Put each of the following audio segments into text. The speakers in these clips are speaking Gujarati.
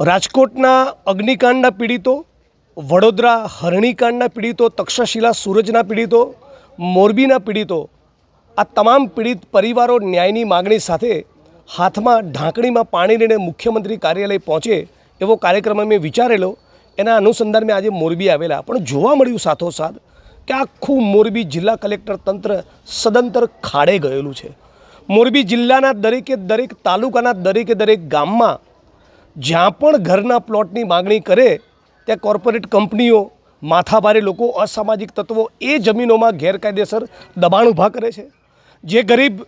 રાજકોટના અગ્નિકાંડના પીડિતો, વડોદરા હરણીકાંડના પીડિતો, તક્ષશિલા સૂરજના પીડિતો, મોરબીના પીડિતો, આ તમામ પીડિત પરિવારો ન્યાયની માગણી સાથે હાથમાં ઢાંકણીમાં પાણી લઈને મુખ્યમંત્રી કાર્યાલય પહોંચે એવો કાર્યક્રમ મેં વિચારેલો. એના અનુસંધાન મેં આજે મોરબી આવેલા. પણ જોવા મળ્યું સાથોસાથ કે આખું મોરબી જિલ્લા કલેક્ટર તંત્ર સદંતર ખાડે ગયેલું છે. મોરબી જિલ્લાના દરેકે દરેક તાલુકાના દરેકે દરેક ગામમાં જ્યાં પણ ઘરના પ્લોટની માગણી કરે, ત્યાં કોર્પોરેટ કંપનીઓ, માથાભારે લોકો, અસામાજિક તત્વો એ જમીનોમાં ગેરકાયદેસર દબાણ ઊભા કરે છે. જે ગરીબ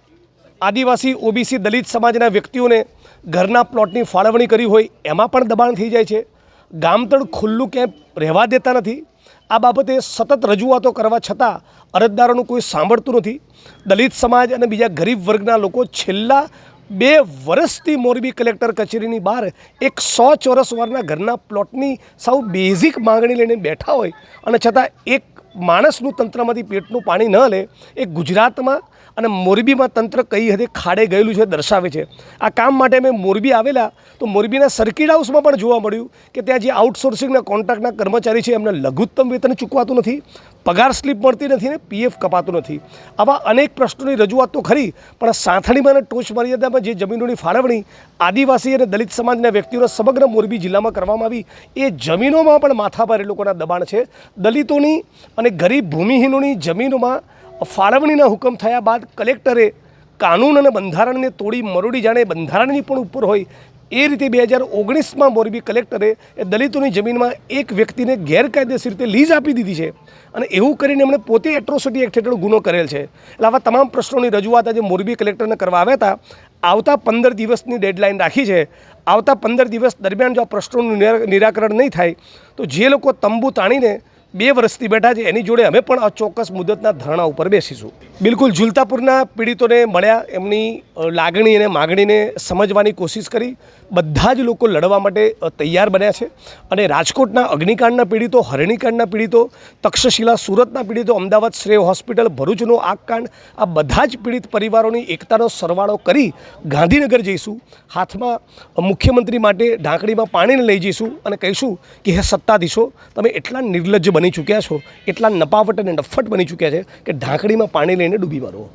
આદિવાસી ઓબીસી દલિત સમાજના વ્યક્તિઓને ઘરના પ્લોટની ફાળવણી કરી હોય, એમાં પણ દબાણ થઈ જાય છે. ગામતળ ખુલ્લું ક્યાંય રહેવા દેતા નથી. આ બાબતે સતત રજૂઆતો કરવા છતાં અરજદારોનું કોઈ સાંભળતું નથી. દલિત સમાજ અને બીજા ગરીબ વર્ગના લોકો છેલ્લા બે વર્ષથી મોરબી કલેક્ટર કચેરીની બહાર એક સો ચોરસ વારના ઘરના પ્લોટની સૌ બેઝિક માંગણી લઈને બેઠા હોય અને છતાં એક માણસનું તંત્રમાંથી પેટનું પાણી ન લે, એ ગુજરાતમાં અને મોરબીમાં તંત્ર કઈ હદે ખાડે ગયેલું છે દર્શાવે છે. આ કામ માટે મેં મોરબી આવેલા તો મોરબીના સર્કિટ હાઉસમાં પણ જોવા મળ્યું કે ત્યાં જે આઉટસોર્સિંગના કોન્ટ્રાક્ટના કર્મચારી છે એમને લઘુત્તમ વેતન ચૂકવાતું નથી. પગાર સ્લીપ મળતી નથી ને પીએફ કપાતું નથી. આવા અનેક પ્રશ્નોની રજૂઆત તો ખરી, પણ સાંથણીમાં અને ટોચ મર્યાદામાં જે જમીનોની ફાળવણી આદિવાસી અને દલિત સમાજના વ્યક્તિઓના સમગ્ર મોરબી જિલ્લામાં કરવામાં આવી, એ જમીનોમાં પણ માથાભારે લોકોના દબાણ છે. દલિતોની અને ગરીબ ભૂમિહીનોની જમીનોમાં ફાળવણીના હુકમ થયા બાદ કલેક્ટરે કાનૂન અને બંધારણને તોડી, મરોડી જાણે બંધારણની પણ ઉપર હોય એ રીતે બે હજાર ઓગણીસમાં મોરબી કલેક્ટરે એ દલિતોની જમીનમાં એક વ્યક્તિને ગેરકાયદેસર રીતે લીઝ આપી દીધી છે અને એવું કરીને એમણે પોતે એટ્રોસિટી એક્ટ હેઠળ ગુનો કરેલ છે. એટલે આવા તમામ પ્રશ્નોની રજૂઆત આજે મોરબી કલેક્ટરને કરવા આવ્યા હતા. આવતા પંદર દિવસની ડેડલાઇન રાખી છે. આવતા પંદર દિવસ દરમિયાન જો આ પ્રશ્નોનું નિરાકરણ નહીં થાય, તો જે લોકો તંબુ તાણીને બે વર્ષથી બેઠા છે. એની જોડે અમે પણ આ ચોક્કસ મુદતના ધરણા ઉપર બેસીશું. બિલકુલ ઝુલતાપુરના પીડિતોને મળ્યા, એમની લાગણી અને માગણીને સમજવાની કોશિશ કરી. બધા જ લોકો લડવા માટે તૈયાર બન્યા છે. અને રાજકોટના અગ્નિકાંડના પીડિતો, હરણીકાંડના પીડિતો, તક્ષશિલા સુરતના પીડિતો, અમદાવાદ શ્રેય હોસ્પિટલ, ભરૂચનો આગકાંડ, આ બધા જ પીડિત પરિવારોની એકતાનો સરવાળો કરી ગાંધીનગર જઈશું. હાથમાં મુખ્યમંત્રી માટે ઢાંકણીમાં પાણીને લઈ જઈશું અને કહીશું કે હે સત્તાધીશો, તમે એટલા નિર્લજ્જ બની ચૂક્યા છો, એટલા નપાવટ અને નફટ બની ચૂક્યા છે કે ઢાંકણીમાં પાણી લઈને ડૂબી મારો.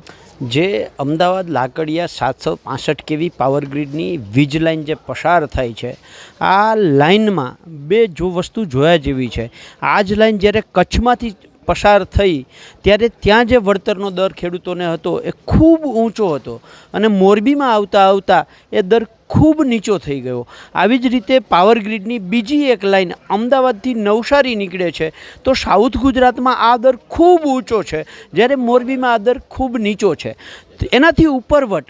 જે અમદાવાદ લાકડિયા સાતસો પાસઠ કેવી પાવર ગ્રીડની વીજ લાઇન જે પસાર થાય છે, આ લાઇનમાં બે જો વસ્તુ જોયા જેવી છે. આ જ લાઇન જ્યારે કચ્છમાંથી પસાર થઈ, ત્યારે ત્યાં જે વળતરનો દર ખેડૂતોને હતો એ ખૂબ ઊંચો હતો અને મોરબીમાં આવતા આવતા એ દર ખૂબ નીચો થઈ ગયો. આવી જ રીતે પાવર ગ્રીડની બીજી એક લાઈન અમદાવાદથી નવસારી નીકળે છે, તો સાઉથ ગુજરાતમાં આ દર ખૂબ ઊંચો છે, જ્યારે મોરબીમાં આ દર ખૂબ નીચો છે. એનાથી ઉપરવટ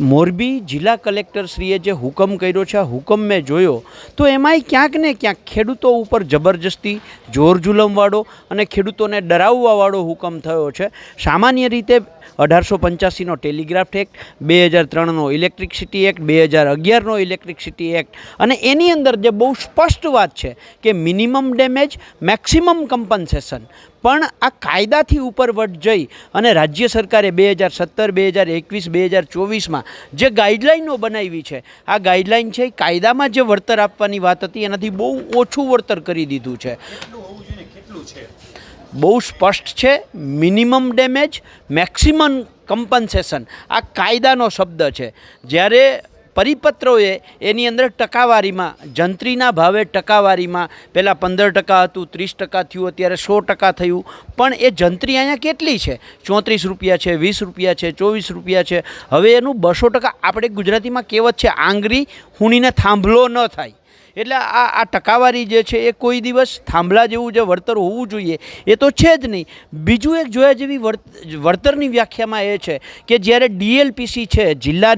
મોરબી જિલ્લા કલેક્ટરશ્રીએ જે હુકમ કર્યો છે, આ હુકમ મેં જોયો, તો એમાંય ક્યાંક ને ક્યાંક ખેડૂતો ઉપર જબરજસ્તી જોર જુલમવાળો અને ખેડૂતોને ડરાવવાવાળો હુકમ થયો છે. સામાન્ય રીતે અઢારસો પંચ્યાસીનો ટેલિગ્રાફ એક્ટ, બે હજાર ત્રણનો ઇલેક્ટ્રિકસિટી એક્ટ, બે હજાર અગિયારનો ઇલેક્ટ્રિસિટી એક્ટ અને એની અંદર જે બહુ સ્પષ્ટ વાત છે કે મિનિમમ ડેમેજ, મેક્સિમમ કમ્પન્સેશન. પણ આ કાયદાથી ઉપરવટ જઈ અને રાજ્ય સરકારે બે હજાર સત્તર બે હજાર એકવીસ બે હજાર ચોવીસમાં જે ગાઈડલાઈનો બનાવી છે આ ગાઈડલાઈન છે એ કાયદામાં જે વળતર આપવાની વાત હતી એનાથી બહુ ઓછું વળતર કરી દીધું છે? બહુ સ્પષ્ટ છે મિનિમમ ડેમેજ મેક્સિમમ કમ્પન્સેશન. આ કાયદાનો શબ્દ છે. જ્યારે પરિપત્રોએ એની અંદર ટકાવારીમાં, જંત્રીના ભાવે ટકાવારીમાં, પહેલાં પંદર ટકા હતું, ત્રીસ ટકા થયું, અત્યારે સો ટકા થયું. પણ એ જંત્રી અહીંયા કેટલી છે? ચોત્રીસ રૂપિયા છે, વીસ રૂપિયા છે, ચોવીસ રૂપિયા છે. હવે એનું બસો ટકા, આપણે ગુજરાતીમાં કહેવત છે, આંગળી હુણીને થાંભલો ન થાય. એટલે આ આ ટકાવારી જે છે એ કોઈ દિવસ થાંભલા જેવું જે વળતર હોવું જોઈએ, એ તો છે જ નહીં. બીજું એક જોયા જેવી વળત- વળતરની વ્યાખ્યામાં એ છે કે જ્યારે ડીએલપીસી છે, જિલ્લા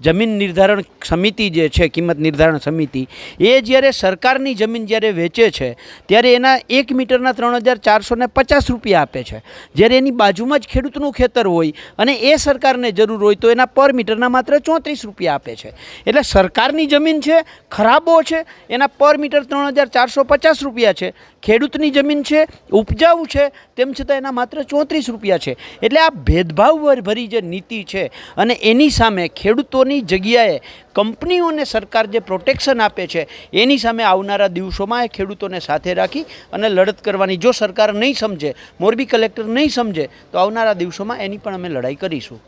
જમીન નિર્ધારણ સમિતિ જે છે, કિંમત નિર્ધારણ સમિતિ, એ જ્યારે સરકારની જમીન જ્યારે વેચે છે, ત્યારે એના એક મીટરના ત્રણ હજાર ચારસો ને પચાસ રૂપિયા આપે છે. જ્યારે એની બાજુમાં જ ખેડૂતનું ખેતર હોય અને એ સરકારને જરૂર હોય તો એના પર મીટરના માત્ર ચોત્રીસ રૂપિયા આપે છે. એટલે સરકારની જમીન છે, ખરાબો છે એના પર મીટર ત્રણ હજાર ચારસો પચાસ રૂપિયા છે. ખેડૂતની જમીન છે ઉપજાઉ છે, તેમ છતાં એના માત્ર ચોત્રીસ રૂપિયા છે. એટલે આ ભેદભાવ ભરી જે નીતિ છે અને એની સામે ખેડૂતોની જગ્યાએ કંપનીઓને સરકાર જે પ્રોટેક્શન આપે છે, એની સામે આવનારા દિવસોમાં એ ખેડૂતોને સાથે રાખી અને લડત કરવાની. જો સરકાર નહીં સમજે, મોરબી કલેક્ટર નહીં સમજે, તો આવનારા દિવસોમાં એની પણ અમે લડાઈ કરીશું.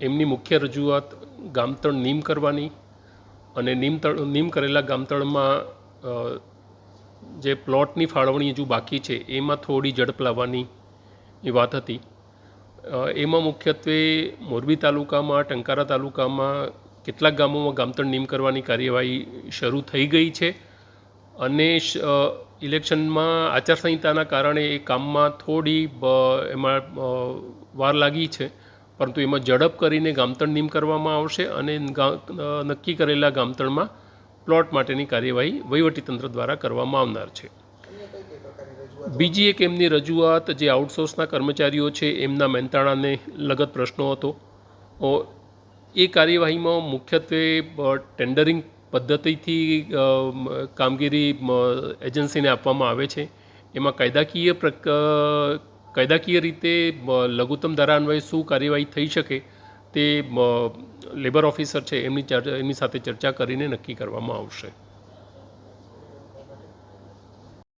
એમની મુખ્ય રજૂઆત ગામતણ નીમ કરવાની અને નીમતળ નીમ કરેલા ગામતળમાં જે પ્લોટની ફાળવણી હજુ બાકી છે, એમાં થોડી ઝડપ લાવવાની એ વાત હતી. એમાં મુખ્યત્વે મોરબી તાલુકામાં, ટંકારા તાલુકામાં કેટલાક ગામોમાં ગામતળ નીમ કરવાની કાર્યવાહી શરૂ થઈ ગઈ છે અને ઇલેક્શનમાં આચારસંહિતાના કારણે એ કામમાં થોડી એમાં વાર લાગી છે. પરંતુ એમાં ઝડપ કરીને ગામતણ નીમ કરવામાં આવશે અને નક્કી કરેલા ગામતણમાં પ્લોટ માટેની કાર્યવાહી વહીવટીતંત્ર દ્વારા કરવામાં આવનાર છે. બીજી એક એમની રજૂઆત જે આઉટસોર્સના કર્મચારીઓ છે એમના મહેનતાણાને લગત પ્રશ્નો હતો. એ કાર્યવાહીમાં મુખ્યત્વે ટેન્ડરિંગ પદ્ધતિથી કામગીરી એજન્સીને આપવામાં આવે છે. એમાં કાયદાકીય પ્રક કાયદાકીય રીતે લઘુત્તમ ધારા અન્વયે શું કાર્યવાહી થઈ શકે તે લેબર ઓફિસર છે, એમની એમની સાથે ચર્ચા કરીને નક્કી કરવામાં આવશે.